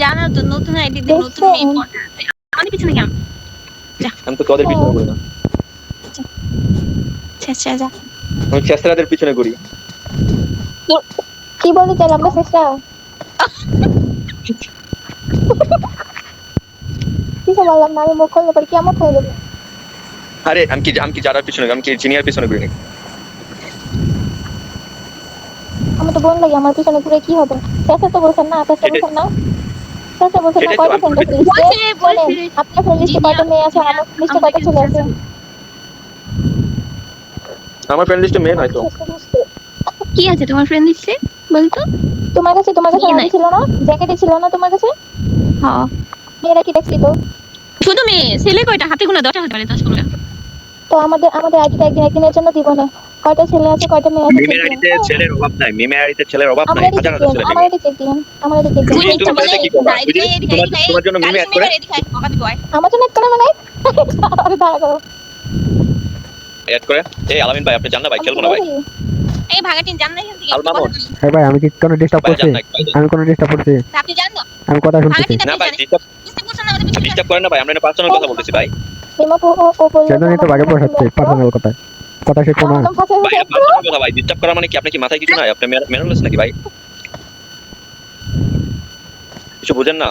জানো তো নতুন আইডি দিয়ে নতুন? মেয়ে। আমাদের পিছনে কেন? আমি তো তোদের পিছনে করি না। আচ্ছা যা আমি চেষ্টাদের পিছনে করি কি বলতে চাই আমরা চেষ্টা কিছু বললাম না আমি মুখ খুললে পরে কেমন হয়ে যাবে আরে আমি কি আমি কি যারার পিছনে আমি কি জিনিয়ার পিছনে করি নাকি? আমি তো বোন লাগি আমার পিছনে ঘুরে কি হবে? চেষ্টা তো বলছেন না চেষ্টা বলছেন না। চেষ্টা বলছেন না কয়টা আমি- ফ্রেন্ড লিস্টে বলছে, বলছে। আপনার ফ্রেন্ড লিস্টে কয়টা মেয়ে আছে? আমার লিস্টে কয়টা ছেলে আছে? আমার ফ্রেন্ড লিস্টে মেয়ে নাই তো কি আছে তোমার ফ্রেন্ড দিচ্ছে বলতো? তোমার কাছে তোমার কাছে মেয়ে ছিল না? জ্যাকেটে ছিল না তোমার কাছে? হ্যাঁ মেয়েরা কি দেখছি তো? শুধু মেয়ে ছেলে কয়টা? হাতে গোনা দশটা হতে পারে দশ পনেরো তো আমাদের আমাদের আইডিটা একদিন একদিনের জন্য দিব না। কয়টা ছেলে আছে কয়টা মেয়ে আছে মিমের আইডিতে ছেলের অভাব নাই মিমের আইডিতে ছেলের অভাব নাই হাজার হাজার দিন ছেলে আমার চেক দিন আমার চেক দিন তুমি বলে? তোমার- তোমার জন্য মিমি add করে? আমার জন্য একটা না নাই আরে দাঁড়া করো অ্যাড করে। এই আলামিন ভাই আপনি জান না ভাই খেলব না ভাই। এই ভাগাটিন জান না এখান থেকে হ্যাঁ ভাই আমি কি কোনো ডিস্টার্ব করছি। আমি কোনো ডিস্টার্ব করছি আপনি জান না। আমি কথা শুনছি না ভাই ডিস্টার্ব না আমাদের পিছনে ডিস্টার্ব করেন না ভাই আমরা পার্সোনাল কথা বলতেছি ভাই। বলল তো ভাগে বসাচ্ছে পার্সোনাল কথা কথা শিখব না। ভাই কথা ভাই ডিস্টার্ব করা মানে কি? আপনি কি মাথায় কিছু নাই? আপনি মেরুলেস নাকি ভাই? কিছু বুঝেন না?